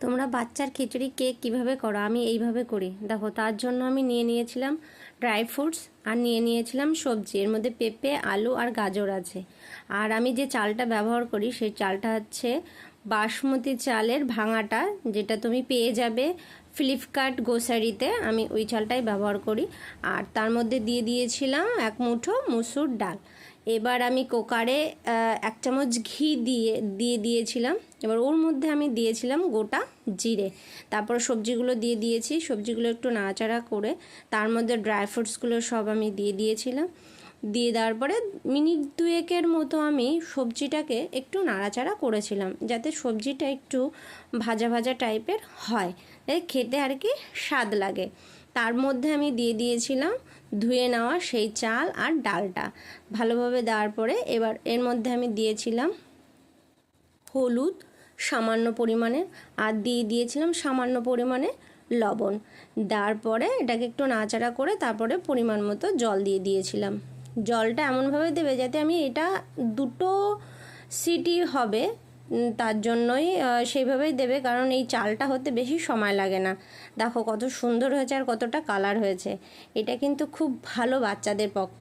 তোমরা বাচ্চার খিচুড়ি কেক কীভাবে করো? আমি এইভাবে করি। দেখো, তার জন্য আমি নিয়ে নিয়েছিলাম ড্রাই ফ্রুটস আর নিয়ে নিয়েছিলাম সবজি। এর মধ্যে পেঁপে, আলু আর গাজর আছে। আর আমি যে চালটা ব্যবহার করি, সেই চালটা হচ্ছে বাসমতি চালের ভাঙাটা, যেটা তুমি পেয়ে যাবে ফ্লিপকার্ট গোসারিতে আমি ওই চালটাই ব্যবহার করি। আর তার মধ্যে দিয়ে দিয়েছিলাম এক মুঠো মুসুর ডাল। এবার আমি কুকারে এক চামচ ঘি দিয়ে দিয়ে দিয়েছিলাম। এবার ওর মধ্যে আমি দিয়েছিলাম গোটা জিরে। তারপর সবজিগুলো দিয়ে দিয়েছি। সবজিগুলো একটু নাড়াচাড়া করে তার মধ্যে ড্রাই ফ্রুটসগুলো সব আমি দিয়ে দিয়েছিলাম। দিয়ে দেওয়ার পরে মিনিট দুয়েকের মতো আমি সবজিটাকে একটু নাড়াচাড়া করেছিলাম, যাতে সবজিটা একটু ভাজা ভাজা টাইপের হয়। খেতে আর কি স্বাদ লাগে। তার মধ্যে আমি দিয়ে দিয়েছিলাম ধুয়ে নেওয়া সেই চাল আর ডালটা। ভালোভাবে দেওয়ার পরে এবার এর মধ্যে আমি দিয়েছিলাম হলুদ, সামান্য পরিমাণে, আর দিয়ে দিয়েছিলাম সামান্য পরিমাণে লবণ। দেওয়ার পরে এটাকে একটু নাচাড়া করে তারপরে পরিমাণ মতো জল দিয়ে দিয়েছিলাম। জলটা এমনভাবে দেবে যাতে আমি এটা দুটো সিটি হবে তার জন্যই সেইভাবেই দেবে। কারণ এই চালটা হতে বেশি সময় লাগে না। দেখো কত সুন্দর হয়েছে আর কতটা কালার হয়েছে। এটা কিন্তু খুব ভালো বাচ্চাদের পক্ষে